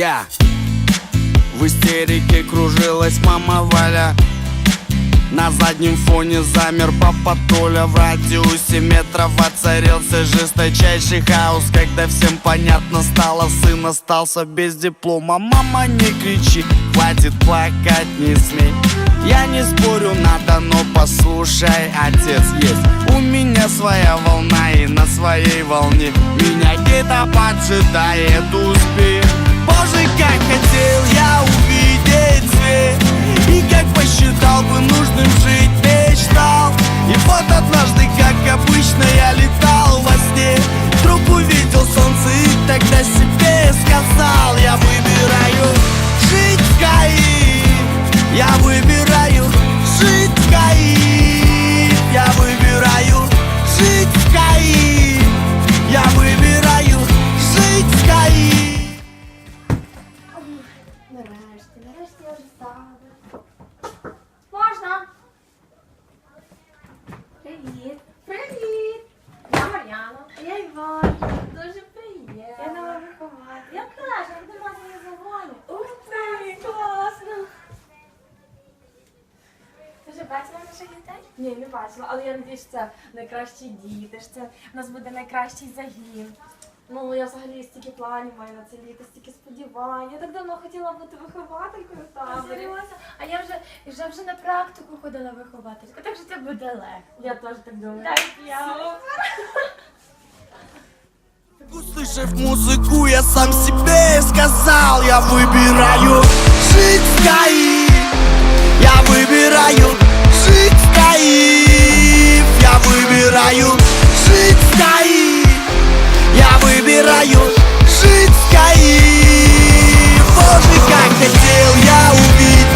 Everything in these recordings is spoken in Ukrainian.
Я. В истерике кружилась мама Валя. На заднем фоне замер папа Толя. В радиусе метров воцарился жесточайший хаос. Когда всем понятно стало, сын остался без диплома. Мама, не кричи, хватит плакать, не смей Я не спорю, надо, но послушай, отец есть У меня своя волна и на своей волне. Меня где-то поджидает успех как хотел я увидеть свет. И как посчитал бы нужным жить я Іван. Дуже приємно. Я нова вихователь. Я краще, я до вас не заволю. Ух ти, класно. Ти вже бачила наших дітей? Ні, не бачила, але я надіюсь, що це найкращі діти, що це у нас буде найкращий загін. Ну, я взагалі стільки планів маю на це літо, стільки сподівань. Я так давно хотіла бути вихователькою в таборі. Серйозно? А я вже, вже, вже на практику ходила виховательська, так що це буде легко. Я теж так думаю. Так, я. Услышав музыку, я сам себе сказал Я выбираю. Жить в Каире Я выбираю. Жить в Каире Я выбираю. Жить в Каире Я выбираю. Жить в Каире Боже, как хотел я увидеть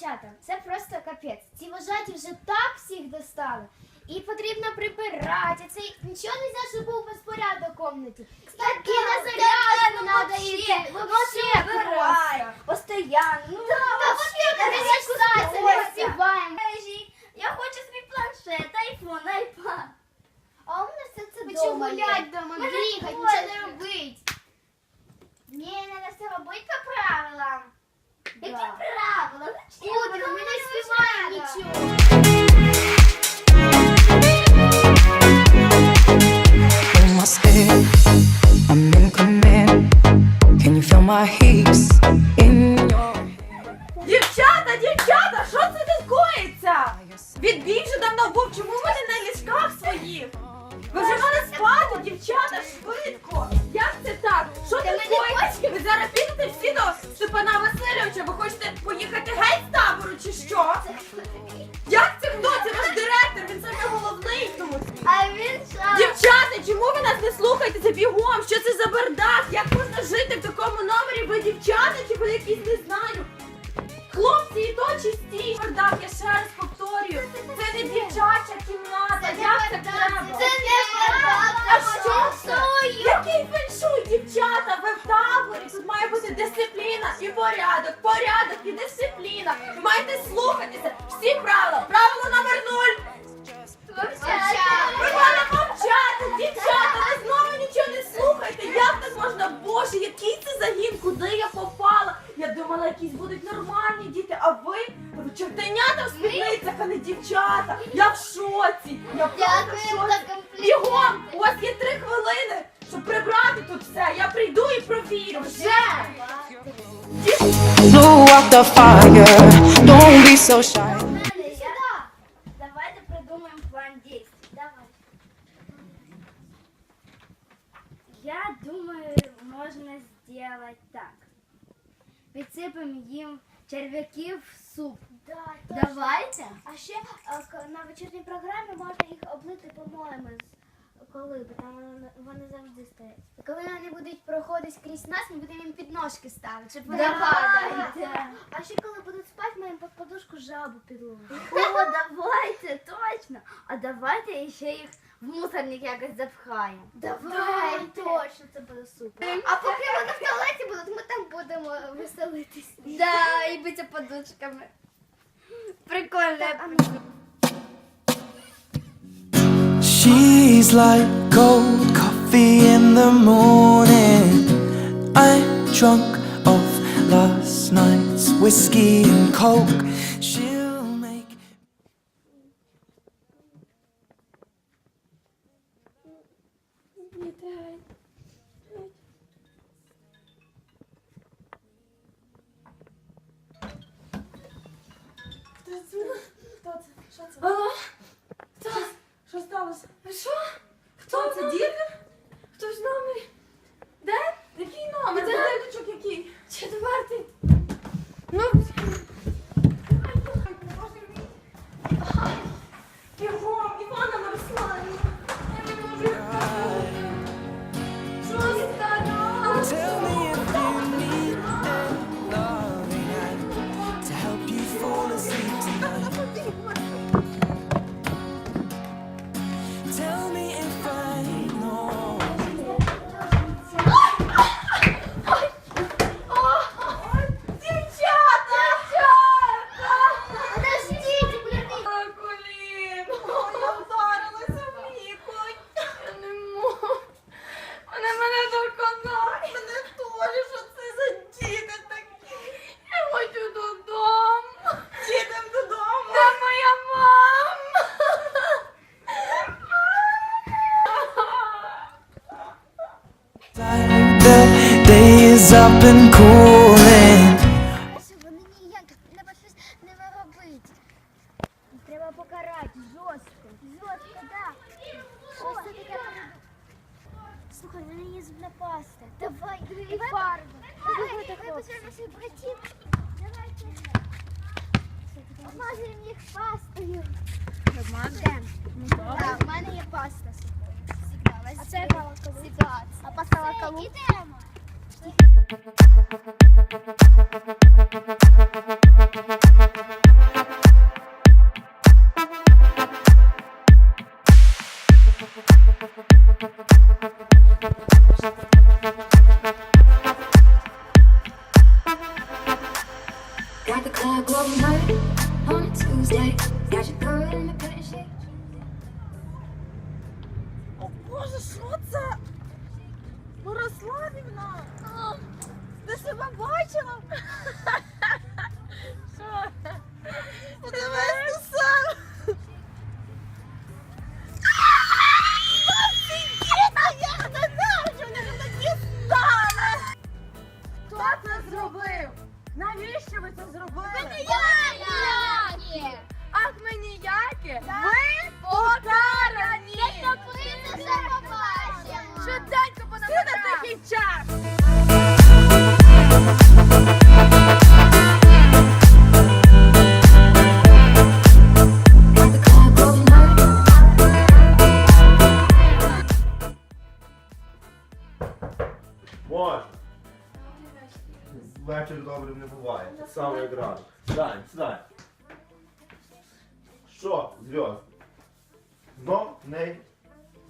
Коротше, дівчата, це просто капець. Ці вожаті вже так всіх достали. І потрібно прибирати. Це нічого не можна, щоб був безпорядок в комнаті. Такі на зарядку треба йти. Вообще просто. Постоянно. Ну, та вообще не встаться, не встигаємо. Я хочу свій планшет, айфон, айпад. А у мене все це Хочу дома є. гулять дома, бігати, нічого не робити. Ні, треба все робити по правилам. Які правила? Утро, ми не мене співаємо нічого. in my skin. I'm in command. Can you feel my heat in your Дівчата, дівчата, що це тут коїться? Відбій вже давно був, чому ви не на ліжках своїх? Ви вже мали спати, дівчата, швидко. Зараз підете всі до Степана Васильовича? Ви хочете поїхати геть з табору чи що? Як це хто? Це ваш директор, він саме головний тут. А він що? Дівчата, чому ви нас не слухаєте за бігом? Що це за бардак? Як можна жити в такому номері? Ви дівчата чи ви якісь не знаю? Хлопці, і то чисті. Бардак, я ще раз повторюю. Це не дівчача кімната. Як так треба? Це не А що і порядок. Порядок і дисципліна. Ви маєте слухатися. Всі правила. Правило номер нуль. Ви мовчати, дівчата, ви знову нічого не слухайте. Як так можна? Боже, який це загін? Куди я попала? Я думала, якісь будуть нормальні діти, а ви? Ви чортенята в спідницях, а не дівчата. Я в шоці. Я просто в Дякуємо шоці. комплімент. Бігом! У вас є три хвилини, щоб прибрати тут все. Я прийду і провірю. Вже! Blow out the fire. Don't be so shy. Давайте придумаємо план дій. Давай. Я думаю, можно сделать так. Підсипемо їм черв'яків в суп. Да, Давайте. А ще е, к- на вечірній програмі можна їх облити помоями. з- Коли, бо там вони, завжди стоять. Коли вони будуть проходити крізь нас, ми будемо їм підножки ставити, щоб вони падали. А ще коли будуть спати, ми їм під подушку жабу підловимо. О, давайте, точно. А давайте ще їх в мусорник якось запхаємо. Давай, точно, це буде супер. А поки вони в туалеті будуть, ми там будемо веселитись. Да, і битися подушками. Прикольно. She's like cold coffee in the morning. I'm drunk off last night's whiskey and coke. Is up. Вони ніяк треба щось не робити. Треба покарати жорстко. Жорстко, так. Щось це таке. Слухай, в мене є зубна паста. Давай, і фарбу. Давай, давай своїх братів. Давайте. Обмазуємо їх пастою. Обмазуємо? Так, в мене є паста. А це А паста лакалу? Ідемо. Боже, що це? Мирославівна! Ти себе бачила? Що?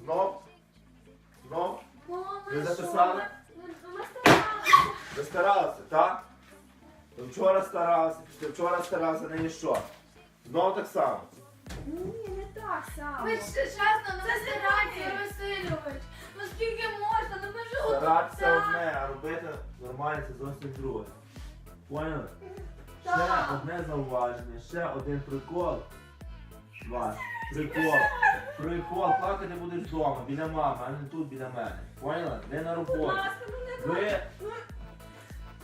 Знов? Знов? Ви записали? Ви старалися, так? Ви вчора старалися, ти вчора старався, не що? Знов так само. Ні, не так само. Ви ще чесно, ну це Васильович. Ну скільки можна? Ну ми ж Старатися отут. одне, а робити нормально це зовсім друге. Поняли? Ще Так. одне зауваження, ще один прикол. Вас. Прикол. Прикол. Плакати будеш вдома, біля мами, а не тут біля мене. Поняли? Не на Будь роботі. ласка, ну не Ви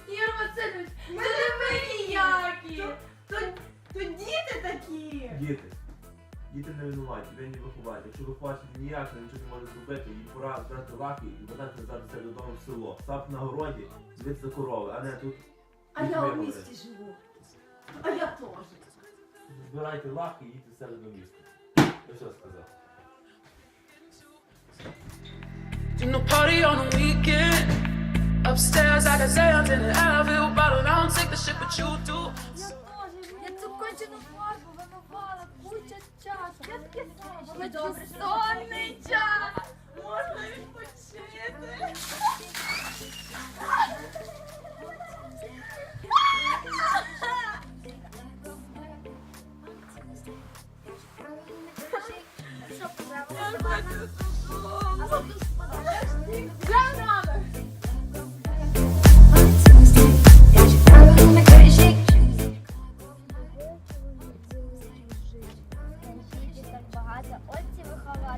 Ігор Васильович, Ми не ми ніякі. То, то діти такі. діти. Діти не винуваті, ви не виховаєте. Якщо вихователь ніяк нічого не може зробити, їм пора брати лаки і подати назад до себе додому в село. Став на городі, дивитися корови, а не тут. А я у місті живу. А я теж. Збирайте лаки і їдьте в себе до міста. Я все сказав. You party on the weekend. Upstairs, I got Zans in the Advil bottle. I don't take the shit, but you do. Я цю кончену фарбу вимивала куча часу. Я таке сонний час.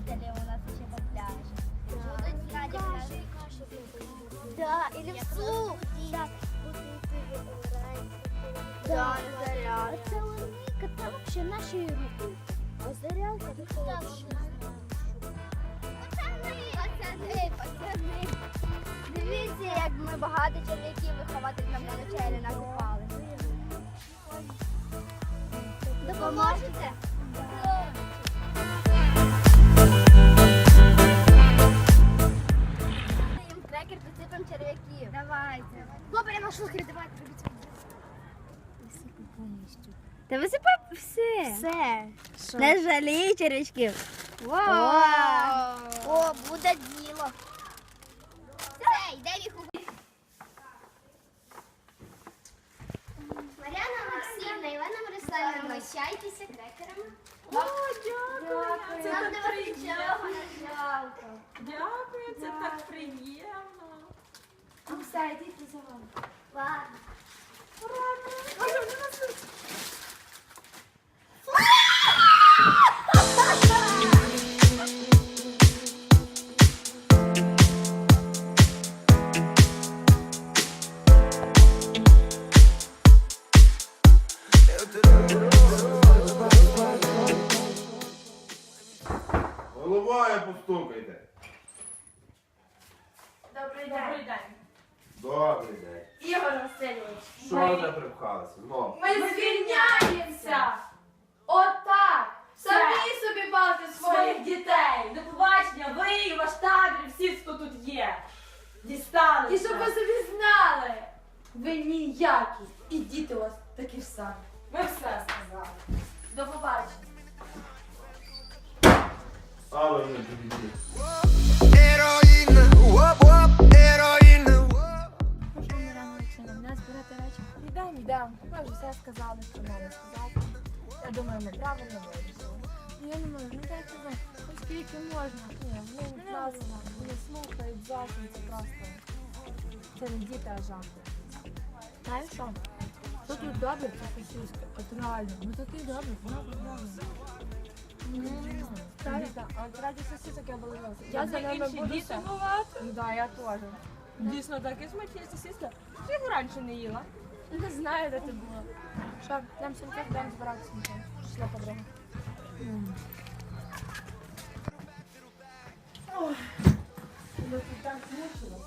Ці у нас ще попляжі. Будуть раді пляжі. Да, или в суп. Так. Да, заря. Це Оніка, та вообще нашої руки. А зарялка це вообще. Пацани, пацани, пацани. Дивіться, як ми багато чоловіків вихователь нам на вечері накупали. Допоможете? Давайте. Добре, я ношу шухері, давайте робіть. Висипай повністю. Та висипай все. Все. Не жалій черв'ячків. Вау. О, буде діло. Все, йде їх у Мар'яна Олексіївна, Івана Мирославівна, гощайтеся крекерами. О, дякую. Це Нам так не вас приємно. жалко. Дякую, це так приємно. Ну все, йдіть за ніякі, і діти у вас такі ж самі. Ми все сказали. До побачення. Алло, не підійдіть. Можна Мар'яна Олексійовна, мене збирати речі. Йдемо, йдемо. Ми вже все сказали, що мали сказати. Я думаю, ми правильно вирішили. Ну, Я не можу, ну дайте ви. Ну скільки можна? Ні, вони Не нас треба. слухають зовсім, це просто. Це не діти, а жахи. Знаєш що? Тут тут добре, це сусідське. От реально, ми такі вона добре. Так, от раді сусідок я була Я за ними буду сумувати. Да, я теж. Дійсно, таке смачні сусідки. Ти його раніше не їла. Не знаю, де ти була. Що, йдемо сумки, йдемо збирати сумки. Пішла подруга. Ой, я так змучилась.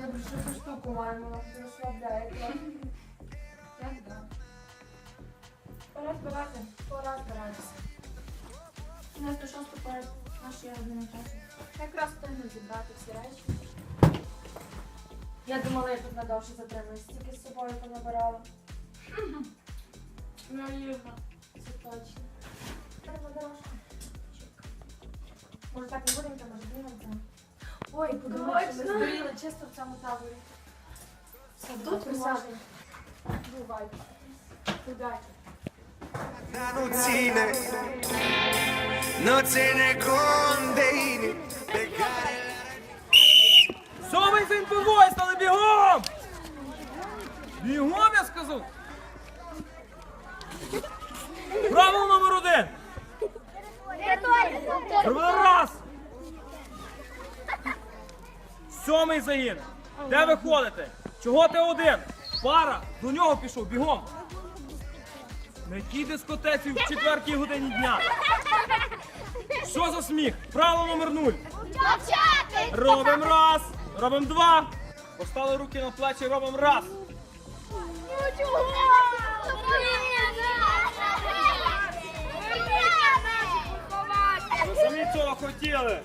Я б ще цю штуку маю, вона розслабляє. Як да? Пора збирати, пора збиратися. У нас до шосту пора нашої родини часу. Якраз встигну зібрати всі речі. Я думала, я тут надовше затримуюсь, тільки з собою понабирала. Наївно, це точно. Треба дорожку. Може так не будемо, там може бігати. Ой, подумай, що ми здуріли чисто в цьому таборі. Все, тут присаджені. Бувай. Удачі. Сьомий син пивой, стали бігом! Бігом, я сказав! Правило номер один! Зробили раз! Сьомий загін! Де ви ходите? Чого ти один? Пара! До нього пішов, бігом! На якій дискотеці в четвертій годині дня? Що за сміх? Правило номер нуль. Дівчата! Робим раз, робим два. Постали руки на плечі, робим раз. Ви самі цього хотіли.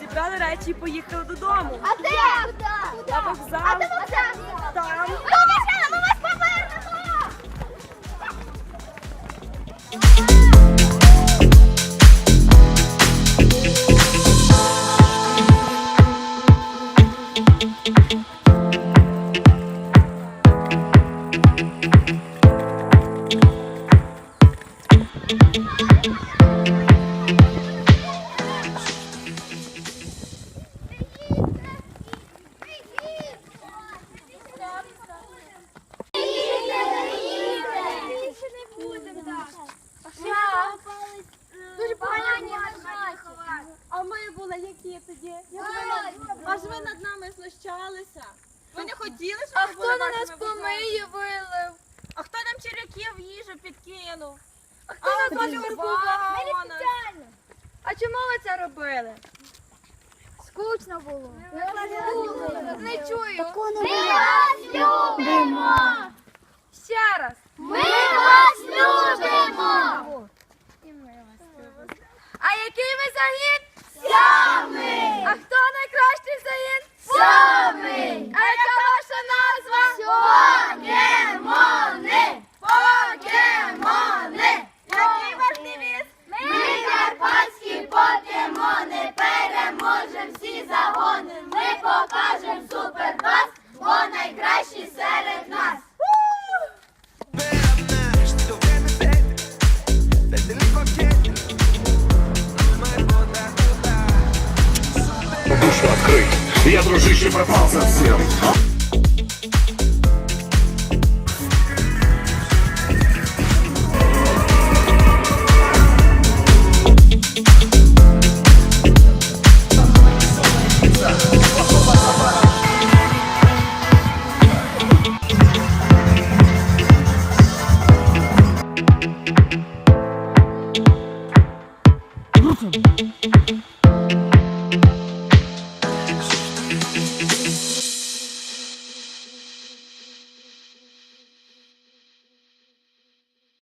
Зібрали речі і поїхали додому. А де? На вокзал. А де вокзал? Там. Ми вокзал, ми вас повернемо! Ви над нами знущалися. Ви не хотіли, щоб А ми хто на нас вашими помиє вилив? А хто нам черв'яків в їжу підкинув? А хто нас фарбував фарбував? нас? А чому ви це робили? Скучно було. Не чую. Ми вас любимо! Ще раз. Ми вас любимо! А який ви загін? А хто